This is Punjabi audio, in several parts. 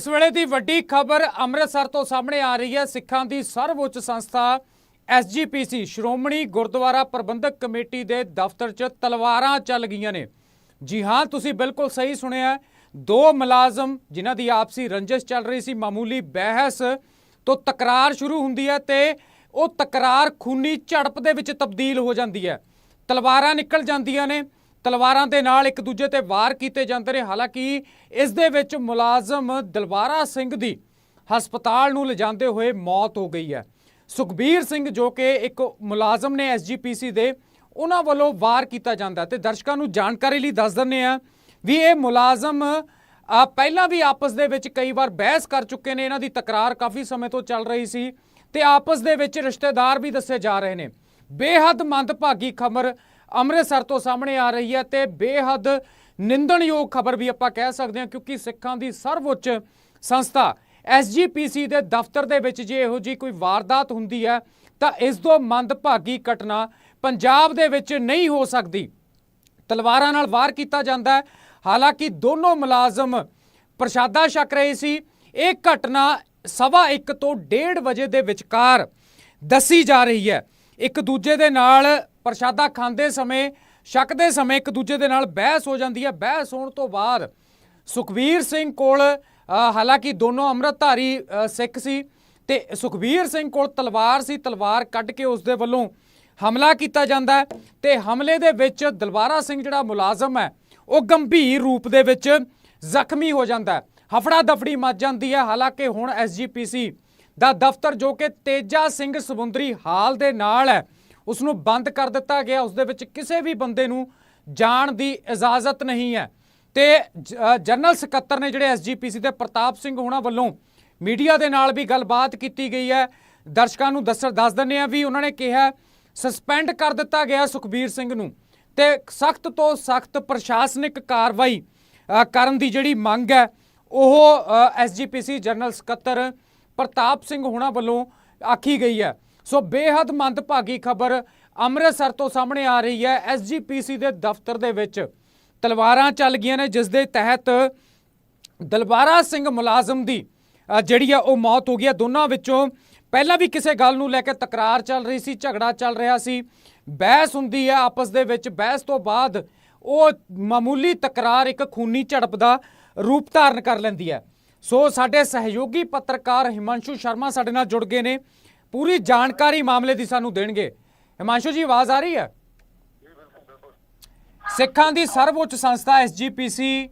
ਇਸ ਵੇਲੇ ਦੀ ਵੱਡੀ ਖਬਰ ਅੰਮ੍ਰਿਤਸਰ ਤੋਂ ਸਾਹਮਣੇ ਆ ਰਹੀ ਹੈ। ਸਿੱਖਾਂ ਦੀ ਸਰਵਉੱਚ ਸੰਸਥਾ ਐਸਜੀਪੀਸੀ ਸ਼੍ਰੋਮਣੀ ਗੁਰਦੁਆਰਾ ਪ੍ਰਬੰਧਕ ਕਮੇਟੀ ਦੇ ਦਫ਼ਤਰ 'ਚ ਤਲਵਾਰਾਂ ਚੱਲ ਗਈਆਂ ਨੇ। ਜੀ ਹਾਂ, ਤੁਸੀਂ ਬਿਲਕੁਲ ਸਹੀ ਸੁਣਿਆ ਦੋ ਮੁਲਾਜ਼ਮ ਜਿਨ੍ਹਾਂ ਦੀ ਆਪਸੀ ਰੰਜਿਸ਼ ਚੱਲ ਰਹੀ ਸੀ, ਮਾਮੂਲੀ ਬਹਿਸ ਤੋਂ ਤਕਰਾਰ ਸ਼ੁਰੂ ਹੁੰਦੀ ਹੈ ਤੇ ਉਹ ਤਕਰਾਰ ਖੂਨੀ ਝੜਪ ਦੇ ਵਿੱਚ ਤਬਦੀਲ ਹੋ ਜਾਂਦੀ ਹੈ। ਤਲਵਾਰਾਂ ਨਿਕਲ ਜਾਂਦੀਆਂ ਨੇ। ਤਲਵਾਰਾਂ ਦੇ ਨਾਲ ਇੱਕ ਦੂਜੇ ਤੇ ਵਾਰ ਕੀਤੇ ਜਾਂਦੇ ਨੇ। ਹਾਲਾਂਕਿ ਇਸ ਦੇ ਵਿੱਚ ਮੁਲਾਜ਼ਮ ਦਲਵਾਰਾ ਸਿੰਘ ਦੀ ਹਸਪਤਾਲ ਨੂੰ ਲਿਜਾਂਦੇ ਹੋਏ ਮੌਤ ਹੋ ਗਈ ਹੈ। ਸੁਖਬੀਰ ਸਿੰਘ ਜੋ ਕਿ ਇੱਕ ਮੁਲਾਜ਼ਮ ਨੇ ਐਸਜੀਪੀਸੀ ਦੇ, ਉਹਨਾਂ ਵੱਲੋਂ ਵਾਰ ਕੀਤਾ ਜਾਂਦਾ ਤੇ ਦਰਸ਼ਕਾਂ ਨੂੰ ਜਾਣਕਾਰੀ ਲਈ ਦੱਸ ਦਿੰਨੇ ਆ ਵੀ ਇਹ ਮੁਲਾਜ਼ਮ ਪਹਿਲਾਂ ਵੀ ਆਪਸ ਦੇ ਵਿੱਚ ਕਈ ਵਾਰ ਬਹਿਸ ਕਰ ਚੁੱਕੇ ਨੇ। ਇਹਨਾਂ ਦੀ ਤਕਰਾਰ ਕਾਫੀ ਸਮੇਂ ਤੋਂ ਚੱਲ ਰਹੀ ਸੀ ਤੇ ਆਪਸ ਦੇ ਵਿੱਚ ਰਿਸ਼ਤੇਦਾਰ ਵੀ ਦੱਸੇ ਜਾ ਰਹੇ ਨੇ। ਬੇਹੱਦ ਮੰਦਭਾਗੀ ਖਬਰ ਅੰਮ੍ਰਿਤਸਰ ਤੋਂ ਸਾਹਮਣੇ ਆ ਰਹੀ ਹੈ ਤੇ ਬੇਹੱਦ ਨਿੰਦਣਯੋਗ ਖਬਰ ਵੀ ਆਪਾਂ ਕਹਿ ਸਕਦੇ ਹਾਂ, ਕਿਉਂਕਿ ਸਿੱਖਾਂ ਦੀ ਸਰਵਉੱਚ ਸੰਸਥਾ ਐਸਜੀਪੀਸੀ ਦੇ ਦਫ਼ਤਰ ਦੇ ਵਿੱਚ ਜੇ ਇਹੋ ਜੀ ਕੋਈ ਵਾਰਦਾਤ ਹੁੰਦੀ ਹੈ, ਤਾਂ ਇਸ ਤੋਂ ਮੰਦਭਾਗੀ ਘਟਨਾ ਪੰਜਾਬ ਦੇ ਵਿੱਚ ਨਹੀਂ ਹੋ ਸਕਦੀ। ਤਲਵਾਰਾਂ ਨਾਲ ਵਾਰ ਕੀਤਾ ਜਾਂਦਾ ਹੈ। ਹਾਲਾਂਕਿ ਦੋਨੋਂ ਮੁਲਾਜ਼ਮ ਪ੍ਰਸ਼ਾਦਾ ਛਕ ਰਹੇ ਸੀ। ਇਹ ਘਟਨਾ ਸਵਾ ਇੱਕ ਤੋਂ ਡੇਢ ਵਜੇ ਦੇ ਵਿਚਕਾਰ ਦੱਸੀ ਜਾ ਰਹੀ ਹੈ। ਇੱਕ ਦੂਜੇ ਦੇ ਨਾਲ ਪ੍ਰਸ਼ਾਦਾ ਖਾਂਦੇ ਸਮੇਂ, ਛਕਦੇ ਸਮੇਂ ਇੱਕ ਦੂਜੇ ਦੇ ਨਾਲ ਬਹਿਸ ਹੋ ਜਾਂਦੀ ਹੈ। ਬਹਿਸ ਹੋਣ ਤੋਂ ਬਾਅਦ ਸੁਖਵੀਰ ਸਿੰਘ ਕੋਲ ਹਾਲਾਂਕਿ ਦੋਨੋਂ ਅੰਮ੍ਰਿਤਧਾਰੀ ਸਿੱਖ ਸੀ ਤੇ ਸੁਖਵੀਰ ਸਿੰਘ ਕੋਲ ਤਲਵਾਰ ਸੀ। ਤਲਵਾਰ ਕੱਢ ਕੇ ਉਸ ਦੇ ਵੱਲੋਂ ਹਮਲਾ ਕੀਤਾ ਜਾਂਦਾ ਹੈ ਤੇ ਹਮਲੇ ਦੇ ਵਿੱਚ ਦਲਵਾਰਾ ਸਿੰਘ ਜਿਹੜਾ ਮੁਲਾਜ਼ਮ ਹੈ, ਉਹ ਗੰਭੀਰ ਰੂਪ ਦੇ ਵਿੱਚ ਜ਼ਖਮੀ ਹੋ ਜਾਂਦਾ ਹੈ। ਹਫੜਾ ਦਫੜੀ ਮੱਚ ਜਾਂਦੀ ਹੈ। ਹਾਲਾਂਕਿ ਹੁਣ ਐਸਜੀਪੀਸੀ ਦਾ ਦਫ਼ਤਰ ਜੋ ਕਿ ਤੇਜਾ ਸਿੰਘ ਸਮੁੰਦਰੀ ਹਾਲ ਦੇ ਨਾਲ ਹੈ ਉਸ ਨੂੰ ਬੰਦ ਕਰ ਦਿੱਤਾ ਗਿਆ। ਉਸ ਦੇ ਵਿੱਚ ਕਿਸੇ ਵੀ ਬੰਦੇ ਨੂੰ ਜਾਣ ਦੀ ਇਜਾਜ਼ਤ ਨਹੀਂ ਹੈ। ਤੇ ਜਨਰਲ ਸਕੱਤਰ ਨੇ ਜਿਹੜੇ ਐਸਜੀਪੀਸੀ ਦੇ ਪ੍ਰਤਾਪ ਸਿੰਘ ਹੋਣਾ ਵੱਲੋਂ ਮੀਡੀਆ ਦੇ ਨਾਲ ਵੀ ਗੱਲਬਾਤ ਕੀਤੀ ਗਈ ਹੈ। ਦਰਸ਼ਕਾਂ ਨੂੰ ਦੱਸ ਦੱਸ ਦਿੰਦੇ ਆ ਵੀ ਉਹਨਾਂ ਨੇ ਕਿਹਾ, ਸਸਪੈਂਡ ਕਰ ਦਿੱਤਾ ਗਿਆ ਸੁਖਬੀਰ ਸਿੰਘ ਨੂੰ। ਤੇ ਸਖਤ ਤੋਂ ਸਖਤ ਪ੍ਰਸ਼ਾਸਨਿਕ ਕਾਰਵਾਈ ਕਰਨ ਦੀ ਜਿਹੜੀ ਮੰਗ ਹੈ, ਉਹ ਐਸਜੀਪੀਸੀ ਜਨਰਲ ਸਕੱਤਰ ਪ੍ਰਤਾਪ ਸਿੰਘ ਹੋਣਾ ਵੱਲੋਂ ਆਖੀ ਗਈ ਹੈ। ਸੋ ਬੇਹੱਦ ਮੰਦਭਾਗੀ ਖਬਰ ਅੰਮ੍ਰਿਤਸਰ ਤੋਂ ਸਾਹਮਣੇ ਆ ਰਹੀ ਹੈ। ਐਸਜੀਪੀਸੀ ਦੇ ਦਫ਼ਤਰ ਦੇ ਵਿੱਚ ਤਲਵਾਰਾਂ ਚੱਲ ਗਈਆਂ ਨੇ, ਜਿਸ ਦੇ ਤਹਿਤ ਦਲਬਾਰਾ ਸਿੰਘ ਮੁਲਾਜ਼ਮ ਦੀ ਜਿਹੜੀ ਆ ਉਹ ਮੌਤ ਹੋ ਗਈ ਹੈ। ਦੋਨਾਂ ਵਿੱਚੋਂ ਪਹਿਲਾਂ ਵੀ ਕਿਸੇ ਗੱਲ ਨੂੰ ਲੈ ਕੇ ਤਕਰਾਰ ਚੱਲ ਰਹੀ ਸੀ, ਝਗੜਾ ਚੱਲ ਰਿਹਾ ਸੀ। ਬਹਿਸ ਹੁੰਦੀ ਹੈ ਆਪਸ ਦੇ ਵਿੱਚ। ਬਹਿਸ ਤੋਂ ਬਾਅਦ ਉਹ ਮਾਮੂਲੀ ਤਕਰਾਰ ਇੱਕ ਖੂਨੀ ਝੜਪ ਦਾ ਰੂਪ ਧਾਰਨ ਕਰ ਲੈਂਦੀ ਹੈ। ਸੋ ਸਾਡੇ ਸਹਿਯੋਗੀ ਪੱਤਰਕਾਰ ਹਿਮਾਂਸ਼ੂ ਸ਼ਰਮਾ ਸਾਡੇ ਨਾਲ ਜੁੜ ਗਏ ਨੇ। ਪੂਰੀ ਜਾਣਕਾਰੀ ਮਾਮਲੇ ਦੀ ਸਾਨੂੰ ਦੇਣਗੇ। ਹਿਮਾਂਸ਼ੂ ਜੀ, ਆਵਾਜ਼ ਆ ਰਹੀ ਹੈ? ਸਿੱਖਾਂ ਦੀ ਸਰਵਉੱਚ ਸੰਸਥਾ ਐਸਜੀਪੀਸੀ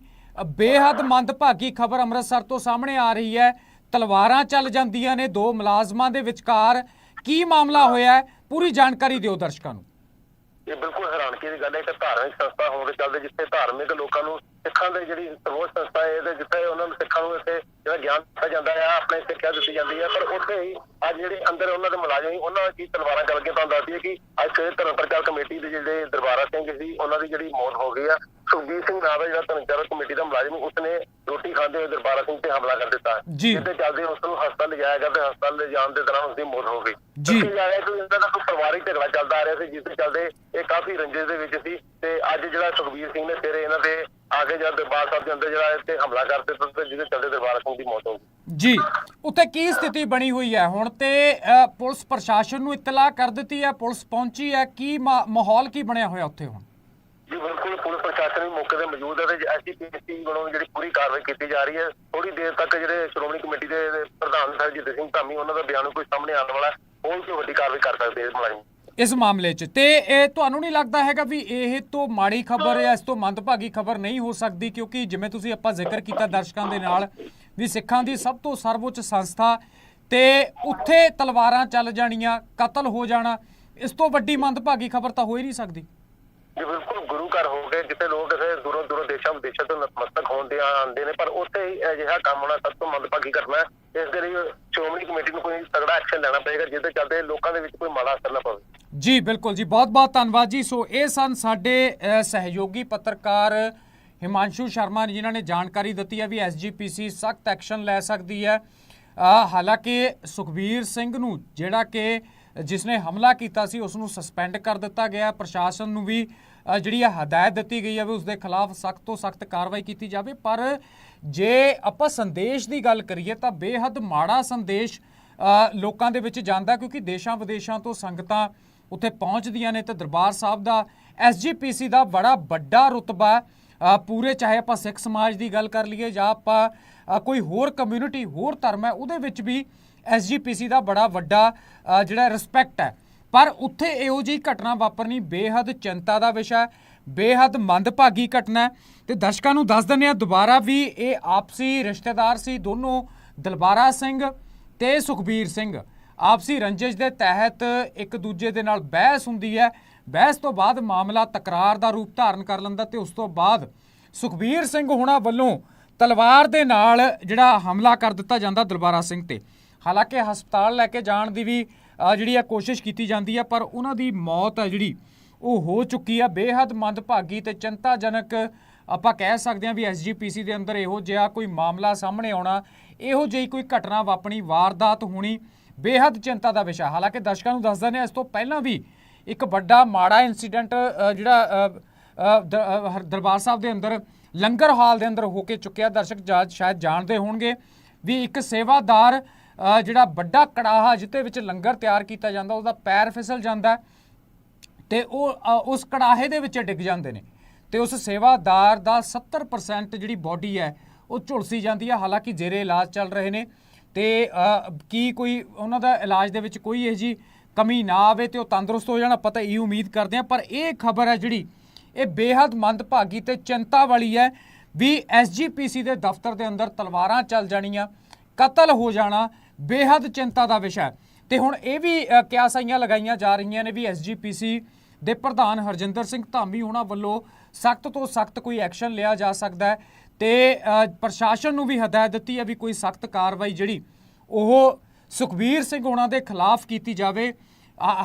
ਬੇਹੱਦ ਮੰਦਭਾਗੀ ਖਬਰ ਅੰਮ੍ਰਿਤਸਰ ਤੋਂ ਸਾਹਮਣੇ ਆ ਰਹੀ ਹੈ। ਤਲਵਾਰਾਂ ਚੱਲ ਜਾਂਦੀਆਂ ਨੇ ਦੋ ਮੁਲਾਜ਼ਮਾਂ ਦੇ ਵਿਚਕਾਰ। ਕੀ ਮਾਮਲਾ ਹੋਇਆ ਹੈ? ਪੂਰੀ ਜਾਣਕਾਰੀ ਦਿਓ ਦਰਸ਼ਕਾਂ ਨੂੰ। ਇਹ ਬਿਲਕੁਲ ਹੈਰਾਨਗੀ ਦੀ ਗੱਲ ਹੈ ਕਿ ਧਾਰਮਿਕ ਸੰਸਥਾ ਹੋਣ ਦੇ ਚੱਲਦੇ ਜਿੱਥੇ ਧਾਰਮਿਕ ਲੋਕਾਂ ਨੂੰ ਸਿੱਖਾਂ ਦੇ ਜਿਹੜੀ ਸਰਵੋੱਚ ਸੰਸਥਾ ਹੈ ਇਹਦੇ ਜਿੱਥੇ ਉਹਨਾਂ ਨੂੰ ਸਿੱਖਾਂ ਨੂੰ ਇੱਥੇ ਜਿਹੜਾ ਗਿਆਨ ਦਿੱਤਾ ਜਾਂਦਾ ਹੈ ਆਪਣੇ ਸਿੱਖਿਆ ਦਿੱਤੀ ਜਾਂਦੀ ਹੈ ਪਰ ਉੱਥੇ ਹੀ ਅੱਜ ਜਿਹੜੇ ਅੰਦਰ ਉਹਨਾਂ ਦੇ ਮੁਲਾਜ਼ਮ ਸੀ ਉਹਨਾਂ ਦੀ ਤਲਵਾਰਾਂ ਚੱਲ ਕੇ ਤੁਹਾਨੂੰ ਦੱਸਦੀ ਹੈ ਕਿ ਅੱਜ ਸਵੇਰੇ ਧਰਮ ਪ੍ਰਚਾਰ ਕਮੇਟੀ ਦੇ ਜਿਹੜੇ ਦਰਬਾਰਾ ਸਿੰਘ ਸੀ ਉਹਨਾਂ ਦੀ ਜਿਹੜੀ ਮੌਤ ਹੋ ਗਈ ਆ ਸੁਖਬੀਰ ਸਿੰਘ ਨਾਮ ਦਾ ਜਿਹੜਾ ਧਰਮ ਪ੍ਰਚਾਰ ਕਮੇਟੀ ਦਾ ਮੁਲਾਜ਼ਮ ਉਸਨੇ ਰੋਟੀ ਖਾਂਦੇ ਹੋਏ ਦਰਬਾਰਾ ਸਿੰਘ ਤੇ ਹਮਲਾ ਕਰ ਦਿੱਤਾ ਜੀ। ਜਿਹਦੇ ਚੱਲਦੇ ਉਸ ਨੂੰ ਹਸਪਤਾਲ ਲਿਜਾਇਆ ਗਿਆ ਤੇ ਹਸਪਤਾਲ ਲਿਜਾਣ ਦੇ ਦੌਰਾਨ ਉਸਦੀ ਮੌਤ ਹੋ ਗਈ ਜੀ। ਦੱਸਿਆ ਜਾ ਰਿਹਾ ਕਿ ਇਹਨਾਂ ਦਾ ਕੋਈ ਪਰਿਵਾਰਿਕ ਝਗੜਾ ਚੱਲਦਾ ਆ ਰਿਹਾ ਸੀ ਜਿਸ ਦੇ ਚੱਲਦੇ ਇਹ ਕਾਫੀ ਰੰਜਿਸ਼ ਦੇ ਵਿੱਚ ਸੀ ਤੇ ਅੱਜ ਜਿਹੜਾ ਸੁਖਬੀਰ ਸਿੰਘ ਨੇ ਸਵੇਰੇ ਇਹਨਾਂ ਦੇ ਆ ਕੇ ਜਦ ਦਰਬਾਰ ਸਾਹਿਬ ਦੇ ਅੰਦਰ ਜਿਹੜਾ ਤੇ ਹਮਲਾ ਕਰ ਦਿੱਤਾ ਤੇ ਜਿਹਦੇ ਚੱਲਦੇ ਦਰਬਾਰ ਸਿੰਘ ਦੀ ਮੌਤ ਹੋ ਗਈ। ਜੀ ਉੱਥੇ ਕੀ ਸਥਿਤੀ ਬਣੀ ਹੋਈ ਹੈ? ਹੁਣ ਤੇ ਪੁਲਿਸ ਪ੍ਰਸ਼ਾਸਨ ਨੂੰ ਇਤਲਾਹ ਕਰ ਦਿੱਤੀ ਹੈ ਪੁਲਿਸ ਪਹੁੰਚੀ ਹੈ। ਕੀ ਮਾਹੌਲ ਕੀ ਬਣਿਆ ਹੋਇਆ ਉੱਥੇ ਹੁਣ? ਜੀ ਬਿਲਕੁਲ ਪੁਲਿਸ ਪ੍ਰਸ਼ਾਸਨ ਵੀ ਮੌਕੇ ਤੇ ਮੌਜੂਦ ਹੈ ਤੇ ਐਸਜੀਪੀਸੀ ਵੱਲੋਂ ਜਿਹੜੀ ਪੂਰੀ ਕਾਰਵਾਈ ਕੀਤੀ ਜਾ ਰਹੀ ਹੈ। ਥੋੜੀ ਦੇਰ ਤੱਕ ਜਿਹੜੇ ਸ਼੍ਰੋਮਣੀ ਕਮੇਟੀ ਦੇ ਪ੍ਰਧਾਨ ਸਰਜੀਤ ਸਿੰਘ ਧਾਮੀ ਉਹਨਾਂ ਦਾ ਬਿਆਨ ਕੋਈ ਸਾਹਮਣੇ ਆਉਣ ਵਾਲਾ ਹੈ। ਉਹ ਕੋਈ ਵੱਡੀ ਕਾਰਵਾਈ ਕਰ ਸਕਦੇ ਇਸ ਮੁਲਾਜ਼ਮ ਇਸ ਮਾਮਲੇ 'ਚ। ਤੇ ਇਹ ਤੁਹਾਨੂੰ ਨਹੀਂ ਲੱਗਦਾ ਹੈਗਾ ਵੀ ਇਹ ਤੋਂ ਮਾੜੀ ਖਬਰ ਜਾਂ ਇਸ ਤੋਂ ਮੰਦਭਾਗੀ ਖਬਰ ਨਹੀਂ ਹੋ ਸਕਦੀ, ਕਿਉਂਕਿ ਜਿਵੇਂ ਤੁਸੀਂ ਆਪਾਂ ਜ਼ਿਕਰ ਕੀਤਾ ਦਰਸ਼ਕਾਂ ਦੇ ਨਾਲ ਵੀ ਸਿੱਖਾਂ ਦੀ ਸਭ ਤੋਂ ਸਰਵਉੱਚ ਸੰਸਥਾ ਤੇ ਉੱਥੇ ਤਲਵਾਰਾਂ ਚੱਲ ਜਾਣੀਆਂ, ਕਤਲ ਹੋ ਜਾਣਾ, ਇਸ ਤੋਂ ਵੱਡੀ ਮੰਦਭਾਗੀ ਖਬਰ ਤਾਂ ਹੋ ਹੀ ਨਹੀਂ ਸਕਦੀ। ਜੀ, ਬਿਲਕੁਲ ਗੁਰੂ ਘਰ ਹੋ ਗਏ, ਜਿੱਥੇ ਦੂਰੋਂ ਨਤਮਸਤਕ ਹੋਣ ਦੇ ਆਉਂਦੇ ਨੇ, ਪਰ ਉੱਥੇ ਅਜਿਹਾ ਕੰਮ ਹੋਣਾ ਸਭ ਤੋਂ ਮੰਦਭਾਗੀ ਘਟਨਾ ਹੈ। ਇਸ ਦੇ ਲਈ ਸ਼੍ਰੋਮਣੀ ਕਮੇਟੀ ਨੂੰ ਕੋਈ ਤਗੜਾ ਐਕਸ਼ਨ ਲੈਣਾ ਪਏਗਾ, ਜਿਹਦੇ ਚੱਲਦੇ ਲੋਕਾਂ ਦੇ ਵਿੱਚ ਕੋਈ ਮਾੜਾ ਅਸਰ ਨਾ ਪਵੇ। ਜੀ, ਬਿਲਕੁਲ ਜੀ ਬਹੁਤ ਬਹੁਤ ਧੰਨਵਾਦ ਜੀ। ਸੋ ਇਹ ਸਨ ਸਾਡੇ ਸਹਿਯੋਗੀ ਪੱਤਰਕਾਰ ਹਿਮਾਂਸ਼ੂ ਸ਼ਰਮਾ ਨੇ, ਜਿਨ੍ਹਾਂ ਨੇ ਜਾਣਕਾਰੀ ਦਿੱਤੀ ਹੈ ਵੀ ਐਸਜੀਪੀਸੀ ਸਖਤ ਐਕਸ਼ਨ ਲੈ ਸਕਦੀ ਹੈ। ਹਾਲਾਂਕਿ ਸੁਖਬੀਰ ਸਿੰਘ ਨੂੰ, ਜਿਹੜਾ ਕਿ, ਜਿਸ ਨੇ ਹਮਲਾ ਕੀਤਾ ਸੀ, ਉਸ ਨੂੰ ਸਸਪੈਂਡ ਕਰ ਦਿੱਤਾ ਗਿਆ। ਪ੍ਰਸ਼ਾਸਨ ਨੂੰ ਵੀ ਜਿਹੜੀ ਆ ਹਦਾਇਤ ਦਿੱਤੀ ਗਈ ਹੈ ਵੀ ਉਸ ਦੇ ਖਿਲਾਫ ਸਖਤ ਤੋਂ ਸਖਤ ਕਾਰਵਾਈ ਕੀਤੀ ਜਾਵੇ। ਪਰ ਜੇ ਆਪਾਂ ਸੰਦੇਸ਼ ਦੀ ਗੱਲ ਕਰੀਏ ਤਾਂ ਬੇਹੱਦ ਮਾੜਾ ਸੰਦੇਸ਼ ਲੋਕਾਂ ਦੇ ਵਿੱਚ ਜਾਂਦਾ ਕਿਉਂਕਿ ਦੇਸ਼ਾਂ ਵਿਦੇਸ਼ਾਂ ਤੋਂ ਸੰਗਤਾਂ ਉੱਥੇ ਪਹੁੰਚਦੀਆਂ ਨੇ ਤੇ ਦਰਬਾਰ ਸਾਹਿਬ ਦਾ ਐਸਜੀਪੀਸੀ ਦਾ ਬੜਾ ਵੱਡਾ ਰੁਤਬਾ ਪੂਰੇ ਚਾਹੇ ਆਪਾਂ ਸਿੱਖ ਸਮਾਜ ਦੀ ਗੱਲ ਕਰ ਲਈਏ ਜਾਂ ਆਪਾਂ ਕੋਈ ਹੋਰ ਕਮਿਊਨਿਟੀ, ਹੋਰ ਧਰਮ ਹੈ, ਉਹਦੇ ਵਿੱਚ ਵੀ ਐਸਜੀਪੀਸੀ ਦਾ ਬੜਾ ਵੱਡਾ ਜਿਹੜਾ ਰਿਸਪੈਕਟ ਹੈ। ਪਰ ਉੱਥੇ ਇਹੋ ਜਿਹੀ ਘਟਨਾ ਵਾਪਰਨੀ ਬੇਹੱਦ ਚਿੰਤਾ ਦਾ ਵਿਸ਼ਾ ਹੈ, ਬੇਹੱਦ ਮੰਦਭਾਗੀ ਘਟਨਾ ਹੈ। ਤੇ ਦਰਸ਼ਕਾਂ ਨੂੰ ਦੱਸ ਦਿੰਦੇ ਆ ਦੁਬਾਰਾ ਵੀ ਇਹ ਆਪਸੀ ਰਿਸ਼ਤੇਦਾਰ ਸੀ, ਦੋਨੋਂ ਦਲਬਾਰਾ ਸਿੰਘ ਤੇ ਸੁਖਬੀਰ ਸਿੰਘ। ਆਪਸੀ ਰੰਜਿਸ਼ ਦੇ ਤਹਿਤ ਇੱਕ ਦੂਜੇ ਦੇ ਨਾਲ ਬਹਿਸ ਹੁੰਦੀ ਹੈ। ਬਹਿਸ ਤੋਂ ਬਾਅਦ ਮਾਮਲਾ ਤਕਰਾਰ ਦਾ ਰੂਪ ਧਾਰਨ ਕਰ ਲੈਂਦਾ ਤੇ ਉਸ ਤੋਂ ਬਾਅਦ ਸੁਖਬੀਰ ਸਿੰਘ ਹੁਣਾਂ ਵੱਲੋਂ ਤਲਵਾਰ ਦੇ ਨਾਲ ਜਿਹੜਾ ਹਮਲਾ ਕਰ ਦਿੱਤਾ ਜਾਂਦਾ ਦਲਬਾਰਾ ਸਿੰਘ ਤੇ। ਹਾਲਾਂਕਿ ਹਸਪਤਾਲ ਲੈ ਕੇ ਜਾਣ ਦੀ ਵੀ ਜਿਹੜੀ ਆ ਕੋਸ਼ਿਸ਼ ਕੀਤੀ ਜਾਂਦੀ ਹੈ ਪਰ ਉਹਨਾਂ ਦੀ ਮੌਤ ਹੈ ਜਿਹੜੀ ਉਹ ਹੋ ਚੁੱਕੀ ਆ। ਬੇਹੱਦ ਮੰਦਭਾਗੀ ਤੇ ਚਿੰਤਾਜਨਕ ਆਪਾਂ ਕਹਿ ਸਕਦੇ ਹਾਂ ਵੀ ਐਸਜੀਪੀਸੀ ਦੇ ਅੰਦਰ ਇਹੋ ਜਿਹਾ ਕੋਈ ਮਾਮਲਾ ਸਾਹਮਣੇ ਆਉਣਾ ਇਹੋ ਜਿਹੀ ਕੋਈ ਘਟਨਾ ਵਾਪਣੀ ਵਾਰਦਾਤ ਹੋਣੀ ਬੇਹੱਦ ਚਿੰਤਾ ਦਾ ਵਿਸ਼ਾ। ਹਾਲਾਂਕਿ ਦਰਸ਼ਕਾਂ ਨੂੰ ਦੱਸ ਦਿੰਦੇ ਹਾਂ ਇਸ ਤੋਂ ਪਹਿਲਾਂ ਵੀ ਇੱਕ ਵੱਡਾ ਮਾੜਾ ਇਨਸੀਡੈਂਟ ਜਿਹੜਾ ਅ, ਦਰਬਾਰ ਸਾਹਿਬ ਦੇ ਅੰਦਰ ਲੰਗਰ ਹਾਲ ਦੇ ਅੰਦਰ ਹੋ ਕੇ ਚੁੱਕਿਆ। ਦਰਸ਼ਕ ਜਾ- ਸ਼ਾਇਦ ਜਾਣਦੇ ਹੋਣਗੇ ਵੀ ਇੱਕ ਸੇਵਾਦਾਰ ਜਿਹੜਾ ਵੱਡਾ ਕੜਾਹਾ ਜਿੱਤੇ ਵਿੱਚ ਲੰਗਰ ਤਿਆਰ ਕੀਤਾ ਜਾਂਦਾ ਉਹਦਾ ਪੈਰ ਫਿਸਲ ਜਾਂਦਾ ਹੈ ਤੇ ਉਹ ਉਸ ਕੜਾਹੇ ਦੇ ਵਿੱਚ ਡਿੱਗ ਜਾਂਦੇ ਨੇ। ਤੇ ਉਸ ਸੇਵਾਦਾਰ ਦਾ 70% ਜਿਹੜੀ ਬਾਡੀ ਹੈ, ਉਹ ਝੁਲਸੀ ਜਾਂਦੀ ਹੈ। ਹਾਲਾਂਕਿ ਜੇਰੇ ਇਲਾਜ ਚੱਲ ਰਹੇ ਨੇ ਤੇ ਕੀ ਕੋਈ ਉਹਨਾਂ ਦਾ ਇਲਾਜ ਦੇ ਵਿੱਚ ਕੋਈ ਇਹ ਜੀ ਕਮੀ ਨਾ ਆਵੇ ਤੇ ਉਹ ਤੰਦਰੁਸਤ ਹੋ ਜਾਣ, ਆਪਾਂ ਤਾਂ ਇਹ ਉਮੀਦ ਕਰਦੇ ਹਾਂ। ਪਰ ਇਹ ਖਬਰ ਹੈ ਜਿਹੜੀ, ਇਹ ਬੇਹੱਦ ਮੰਦਭਾਗੀ ਤੇ ਚਿੰਤਾ ਵਾਲੀ ਹੈ ਵੀ ਐਸਜੀਪੀਸੀ ਦੇ ਦਫ਼ਤਰ ਦੇ ਅੰਦਰ ਤਲਵਾਰਾਂ ਚੱਲ ਜਾਣੀਆਂ। ਕਤਲ ਹੋ ਜਾਣਾ ਬੇਹੱਦ ਚਿੰਤਾ ਦਾ ਵਿਸ਼ਾ ਹੈ। ਤੇ ਹੁਣ ਇਹ ਵੀ ਕਿਆਸਾਈਆਂ ਲਗਾਈਆਂ ਜਾ ਰਹੀਆਂ ਨੇ ਵੀ ਐਸਜੀਪੀਸੀ ਦੇ ਪ੍ਰਧਾਨ ਹਰਜਿੰਦਰ ਸਿੰਘ ਧਾਮੀ ਉਹਨਾਂ ਵੱਲੋਂ ਸਖਤ ਤੋਂ ਸਖਤ ਕੋਈ ਐਕਸ਼ਨ ਲਿਆ ਜਾ ਸਕਦਾ ਹੈ ਤੇ ਪ੍ਰਸ਼ਾਸਨ ਨੂੰ ਵੀ ਹਦਾਇਤ ਦਿੱਤੀ ਹੈ ਵੀ ਕੋਈ ਸਖਤ ਕਾਰਵਾਈ ਜਿਹੜੀ ਉਹ ਸੁਖਬੀਰ ਸਿੰਘ ਉਹਨਾਂ ਦੇ ਖਿਲਾਫ ਕੀਤੀ ਜਾਵੇ।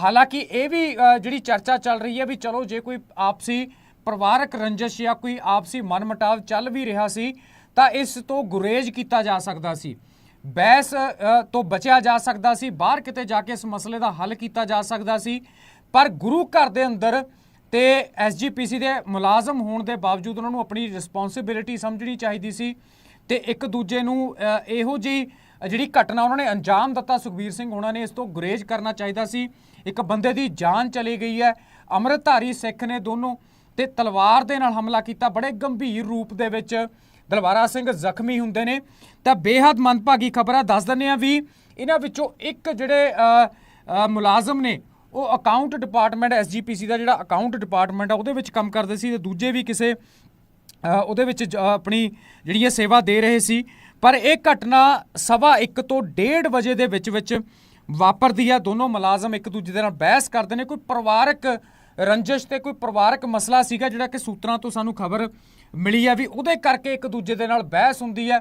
ਹਾਲਾਂਕਿ ਇਹ ਵੀ ਜਿਹੜੀ ਚਰਚਾ ਚੱਲ ਰਹੀ ਹੈ ਵੀ ਚਲੋ ਜੇ ਕੋਈ ਆਪਸੀ ਪਰਿਵਾਰਕ ਰੰਜਿਸ਼ ਜਾਂ ਕੋਈ ਆਪਸੀ ਮਨਮਟਾਵ ਚੱਲ ਵੀ ਰਿਹਾ ਸੀ ਤਾਂ ਇਸ ਤੋਂ ਗੁਰੇਜ਼ ਕੀਤਾ ਜਾ ਸਕਦਾ ਸੀ। ਬਹਿਸ ਤੋਂ ਬਚਿਆ ਜਾ ਸਕਦਾ ਸੀ, ਬਾਹਰ ਕਿਤੇ ਜਾ ਕੇ ਇਸ ਮਸਲੇ ਦਾ ਹੱਲ ਕੀਤਾ ਜਾ ਸਕਦਾ ਸੀ। ਪਰ ਗੁਰੂ ਘਰ ਦੇ ਅੰਦਰ ਤੇ ਐਸਜੀਪੀਸੀ ਦੇ ਮੁਲਾਜ਼ਮ ਹੋਣ ਦੇ ਬਾਵਜੂਦ ਉਹਨਾਂ ਨੂੰ ਆਪਣੀ ਰਿਸਪੌਂਸਿਬਿਲਿਟੀ ਸਮਝਣੀ ਚਾਹੀਦੀ ਸੀ ਤੇ ਇੱਕ ਦੂਜੇ ਨੂੰ ਇਹੋ ਜਿਹੀ ਜਿਹੜੀ ਘਟਨਾ ਉਹਨਾਂ ਨੇ ਅੰਜਾਮ ਦਿੱਤਾ ਸੁਖਬੀਰ ਸਿੰਘ ਹੋਣਾ ਨੇ ਇਸ ਤੋਂ ਗੁਰੇਜ਼ ਕਰਨਾ ਚਾਹੀਦਾ ਸੀ। ਇੱਕ ਬੰਦੇ ਦੀ ਜਾਨ ਚਲੀ ਗਈ ਹੈ। ਅੰਮ੍ਰਿਤਧਾਰੀ ਸਿੱਖ ਨੇ ਦੋਨੋਂ ਤੇ ਤਲਵਾਰ ਦੇ ਨਾਲ ਹਮਲਾ ਕੀਤਾ, ਬੜੇ ਗੰਭੀਰ ਰੂਪ ਦੇ ਵਿੱਚ। ਦਲਵਾਰਾ ਸਿੰਘ ਜ਼ਖਮੀ ਹੁੰਦੇ ਨੇ। ਤਾਂ ਬੇਹੱਦ ਮੰਦਭਾਗੀ ਖਬਰ ਆ ਦੱਸ ਦਿੰਦੇ ਆ ਵੀ ਇਹਨਾਂ ਵਿੱਚੋਂ ਇੱਕ ਜਿਹੜੇ ਮੁਲਾਜ਼ਮ ਨੇ, ਉਹ ਅਕਾਊਂਟ ਡਿਪਾਰਟਮੈਂਟ ਐਸਜੀਪੀਸੀ ਦਾ ਜਿਹੜਾ ਅਕਾਊਂਟ ਡਿਪਾਰਟਮੈਂਟ ਆ, ਉਹਦੇ ਵਿੱਚ ਕੰਮ ਕਰਦੇ ਸੀ ਤੇ ਦੂਜੇ ਵੀ ਕਿਸੇ ਉਹਦੇ ਵਿੱਚ ਜ- ਆਪਣੀ ਜਿਹੜੀ ਇਹ ਸੇਵਾ ਦੇ ਰਹੇ ਸੀ। ਪਰ ਇਹ ਘਟਨਾ ਸਵਾ 1 ਤੋਂ 1:30 ਵਜੇ ਦੇ ਵਿੱਚ ਵਿੱਚ ਵਾਪਰਦੀ ਹੈ। ਦੋਨੋਂ ਮੁਲਾਜ਼ਮ ਇੱਕ ਦੂਜੇ ਦੇ ਨਾਲ ਬਹਿਸ ਕਰਦੇ ਨੇ। ਕੋਈ ਪਰਿਵਾਰਕ ਰੰਜਿਸ਼ ਤੇ ਕੋਈ ਪਰਿਵਾਰਕ ਮਸਲਾ ਸੀਗਾ ਜਿਹੜਾ ਕਿ ਸੂਤਰਾਂ ਤੋਂ ਸਾਨੂੰ ਖਬਰ ਮਿਲੀ ਹੈ ਵੀ ਉਹਦੇ ਕਰਕੇ ਇੱਕ ਦੂਜੇ ਦੇ ਨਾਲ ਬਹਿਸ ਹੁੰਦੀ ਹੈ,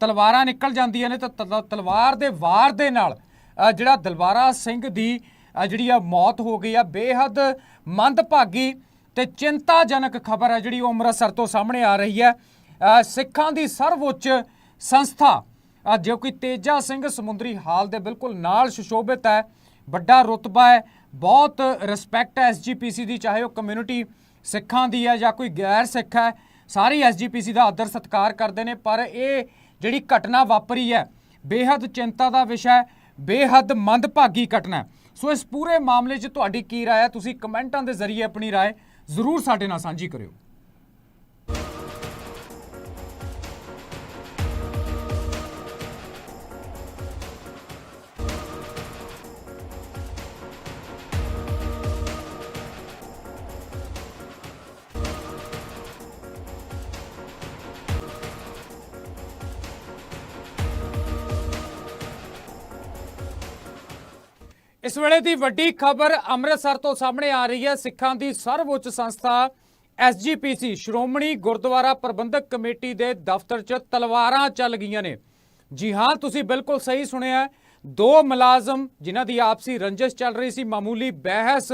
ਤਲਵਾਰਾਂ ਨਿਕਲ ਜਾਂਦੀਆਂ ਨੇ ਤਾਂ ਤਲ- ਤਲਵਾਰ ਦੇ ਵਾਰ ਦੇ ਨਾਲ ਜਿਹੜਾ ਦਲਵਾਰਾ ਸਿੰਘ ਦੀ ਜਿਹੜੀ ਆ ਮੌਤ ਹੋ ਗਈ ਆ, ਬੇਹੱਦ ਮੰਦਭਾਗੀ ਤੇ ਚਿੰਤਾਜਨਕ ਖਬਰ ਹੈ ਜਿਹੜੀ ਉਹ ਅੰਮ੍ਰਿਤਸਰ ਤੋਂ ਸਾਹਮਣੇ ਆ ਰਹੀ ਹੈ। ਸਿੱਖਾਂ ਦੀ ਸਰਵਉੱਚ ਸੰਸਥਾ ਜੋ ਕਿ ਤੇਜਾ ਸਿੰਘ ਸਮੁੰਦਰੀ ਹਾਲ ਦੇ ਬਿਲਕੁਲ ਨਾਲ ਸੁਸ਼ੋਭਿਤ ਹੈ ਵੱਡਾ ਰੁਤਬਾ ਹੈ ਬਹੁਤ ਰਿਸਪੈਕਟ ਹੈ ਐਸਜੀਪੀਸੀ ਦੀ ਚਾਹੇ ਉਹ ਕਮਿਊਨਿਟੀ ਸਿੱਖਾਂ ਦੀ ਹੈ ਜਾਂ ਕੋਈ ਗੈਰ ਸਿੱਖ ਹੈ ਸਾਰੀ ਐਸਜੀਪੀਸੀ ਦਾ ਆਦਰ ਸਤਿਕਾਰ ਕਰਦੇ ਨੇ ਪਰ ਇਹ ਜਿਹੜੀ ਘਟਨਾ ਵਾਪਰੀ ਹੈ ਬੇਹੱਦ ਚਿੰਤਾ ਦਾ ਵਿਸ਼ਾ ਹੈ ਬੇਹੱਦ ਮੰਦਭਾਗੀ ਘਟਨਾ ਹੈ ਸੋ ਇਸ ਪੂਰੇ ਮਾਮਲੇ 'ਚ ਤੁਹਾਡੀ ਕੀ رائے ਹੈ ਤੁਸੀਂ ਕਮੈਂਟਾਂ ਦੇ ਜ਼ਰੀਏ ਆਪਣੀ رائے ਜ਼ਰੂਰ ਸਾਡੇ ਨਾਲ ਸਾਂਝੀ ਕਰਿਓ ਇਸ ਵੇਲੇ ਦੀ ਵੱਡੀ ਖਬਰ ਅੰਮ੍ਰਿਤਸਰ ਤੋਂ ਸਾਹਮਣੇ ਆ ਰਹੀ ਹੈ। ਸਿੱਖਾਂ ਦੀ ਸਰਵਉੱਚ ਸੰਸਥਾ ਐਸਜੀਪੀਸੀ ਸ਼੍ਰੋਮਣੀ ਗੁਰਦੁਆਰਾ ਪ੍ਰਬੰਧਕ ਕਮੇਟੀ ਦੇ ਦਫ਼ਤਰ 'ਚ ਤਲਵਾਰਾਂ ਚੱਲ ਗਈਆਂ ਨੇ। ਜੀ ਹਾਂ, ਤੁਸੀਂ ਬਿਲਕੁਲ ਸਹੀ ਸੁਣਿਆ ਦੋ ਮੁਲਾਜ਼ਮ ਜਿਨ੍ਹਾਂ ਦੀ ਆਪਸੀ ਰੰਜਿਸ਼ ਚੱਲ ਰਹੀ ਸੀ, ਮਾਮੂਲੀ ਬਹਿਸ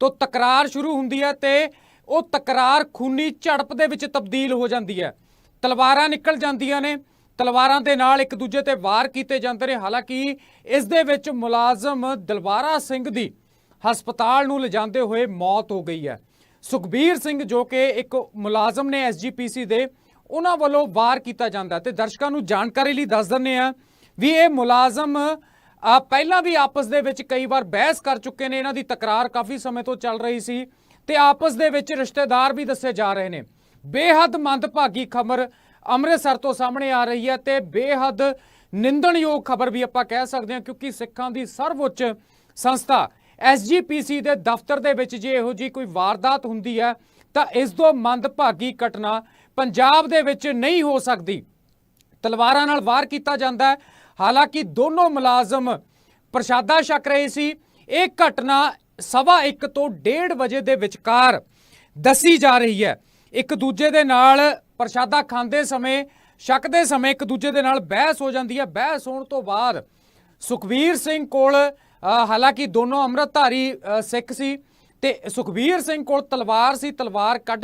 ਤੋਂ ਤਕਰਾਰ ਸ਼ੁਰੂ ਹੁੰਦੀ ਹੈ ਤੇ ਉਹ ਤਕਰਾਰ ਖੂਨੀ ਝੜਪ ਦੇ ਵਿੱਚ ਤਬਦੀਲ ਹੋ ਜਾਂਦੀ ਹੈ। ਤਲਵਾਰਾਂ ਨਿਕਲ ਜਾਂਦੀਆਂ ਨੇ। ਤਲਵਾਰਾਂ ਦੇ ਨਾਲ ਇੱਕ ਦੂਜੇ ਤੇ ਵਾਰ ਕੀਤੇ ਜਾਂਦੇ ਨੇ। ਹਾਲਾਂਕਿ ਇਸ ਦੇ ਵਿੱਚ ਮੁਲਾਜ਼ਮ ਦਲਵਾਰਾ ਸਿੰਘ ਦੀ ਹਸਪਤਾਲ ਨੂੰ ਲਿਜਾਂਦੇ ਹੋਏ ਮੌਤ ਹੋ ਗਈ ਹੈ। ਸੁਖਬੀਰ ਸਿੰਘ ਜੋ ਕਿ ਇੱਕ ਮੁਲਾਜ਼ਮ ਨੇ ਐਸਜੀਪੀਸੀ ਦੇ, ਉਹਨਾਂ ਵੱਲੋਂ ਵਾਰ ਕੀਤਾ ਜਾਂਦਾ ਹੈ ਤੇ ਦਰਸ਼ਕਾਂ ਨੂੰ ਜਾਣਕਾਰੀ ਲਈ ਦੱਸ ਦਿੰਨੇ ਆ ਵੀ ਇਹ ਮੁਲਾਜ਼ਮ ਪਹਿਲਾਂ ਵੀ ਆਪਸ ਦੇ ਵਿੱਚ ਕਈ ਵਾਰ ਬਹਿਸ ਕਰ ਚੁੱਕੇ ਨੇ। ਇਹਨਾਂ ਦੀ ਤਕਰਾਰ ਕਾਫੀ ਸਮੇਂ ਤੋਂ ਚੱਲ ਰਹੀ ਸੀ ਤੇ ਆਪਸ ਦੇ ਵਿੱਚ ਰਿਸ਼ਤੇਦਾਰ ਵੀ ਦੱਸੇ ਜਾ ਰਹੇ ਨੇ। ਬੇਹੱਦ ਮੰਦਭਾਗੀ ਖਬਰ ਅੰਮ੍ਰਿਤਸਰ ਤੋਂ ਸਾਹਮਣੇ ਆ ਰਹੀ ਹੈ ਤੇ ਬੇਹੱਦ ਨਿੰਦਣਯੋਗ ਖਬਰ ਵੀ ਆਪਾਂ ਕਹਿ ਸਕਦੇ ਹਾਂ, ਕਿਉਂਕਿ ਸਿੱਖਾਂ ਦੀ ਸਰਵਉੱਚ ਸੰਸਥਾ ਐਸਜੀਪੀਸੀ ਦੇ ਦਫ਼ਤਰ ਦੇ ਵਿੱਚ ਜੇ ਇਹੋ ਜੀ ਕੋਈ ਵਾਰਦਾਤ ਹੁੰਦੀ ਹੈ, ਤਾਂ ਇਸ ਤੋਂ ਮੰਦਭਾਗੀ ਘਟਨਾ ਪੰਜਾਬ ਦੇ ਵਿੱਚ ਨਹੀਂ ਹੋ ਸਕਦੀ। ਤਲਵਾਰਾਂ ਨਾਲ ਵਾਰ ਕੀਤਾ ਜਾਂਦਾ ਹੈ। ਹਾਲਾਂਕਿ ਦੋਨੋਂ ਮੁਲਾਜ਼ਮ ਪ੍ਰਸ਼ਾਦਾ ਛਕ ਰਹੇ ਸੀ। ਇਹ ਘਟਨਾ ਸਵਾ 1 ਤੋਂ 1:30 ਵਜੇ ਦੇ ਵਿਚਕਾਰ ਦੱਸੀ ਜਾ ਰਹੀ ਹੈ। ਇੱਕ ਦੂਜੇ ਦੇ ਨਾਲ ਪ੍ਰਸ਼ਾਦਾ ਖਾਂਦੇ ਸਮੇਂ ਛਕਦੇ ਸਮੇਂ ਇੱਕ ਦੂਜੇ ਦੇ ਨਾਲ ਬਹਿਸ ਹੋ ਜਾਂਦੀ ਹੈ। ਬਹਿਸ ਹੋਣ ਤੋਂ ਬਾਅਦ ਸੁਖਵੀਰ ਸਿੰਘ ਕੋਲ ਅ, ਹਾਲਾਂਕਿ ਦੋਨੋਂ ਅੰਮ੍ਰਿਤਧਾਰੀ ਅ, ਸਿੱਖ ਸੀ ਤੇ ਸੁਖਵੀਰ ਸਿੰਘ ਕੋਲ ਤਲਵਾਰ ਸੀ। ਤਲਵਾਰ ਕੱਢ